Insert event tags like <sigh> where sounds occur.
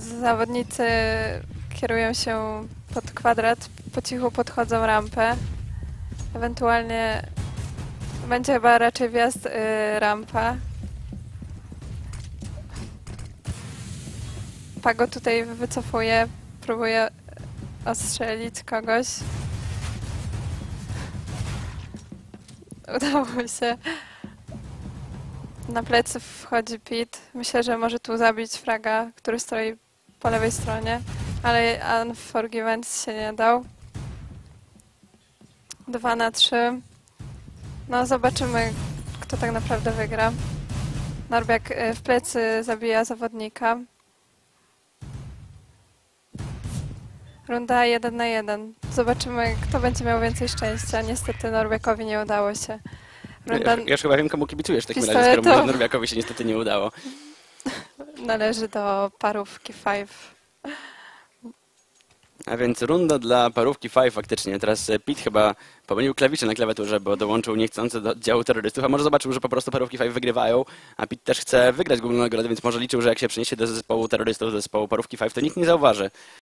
Zawodnicy kierują się pod kwadrat, po cichu podchodzą rampę. Ewentualnie będzie chyba raczej wjazd y, rampa. Pago tutaj wycofuje, próbuje ostrzelić kogoś. <laughs> Udało się. Na plecy wchodzi Pit. Myślę, że może tu zabić fraga, który stoi po lewej stronie, ale Unforgiven się nie dał. 2 na 3. No zobaczymy, kto tak naprawdę wygra. Norbiak y, w plecy zabija zawodnika. Runda 1 na 1. Zobaczymy, kto będzie miał więcej szczęścia. Niestety Norbiakowi nie udało się. Runda Ja, ja już chyba wiem, komu kibicujesz w takim razie, skoro Norwiakowi się niestety nie udało. Należy do parówki 5. A więc runda dla parówki 5 faktycznie. Teraz e, Pete chyba pomylił klawisze na klawiaturze, bo dołączył niechcący do działu terrorystów, a może zobaczył, że po prostu parówki 5 wygrywają, a Pete też chce wygrać główną nagrodę, więc może liczył, że jak się przeniesie do zespołu terrorystów, do zespołu parówki 5, to nikt nie zauważy,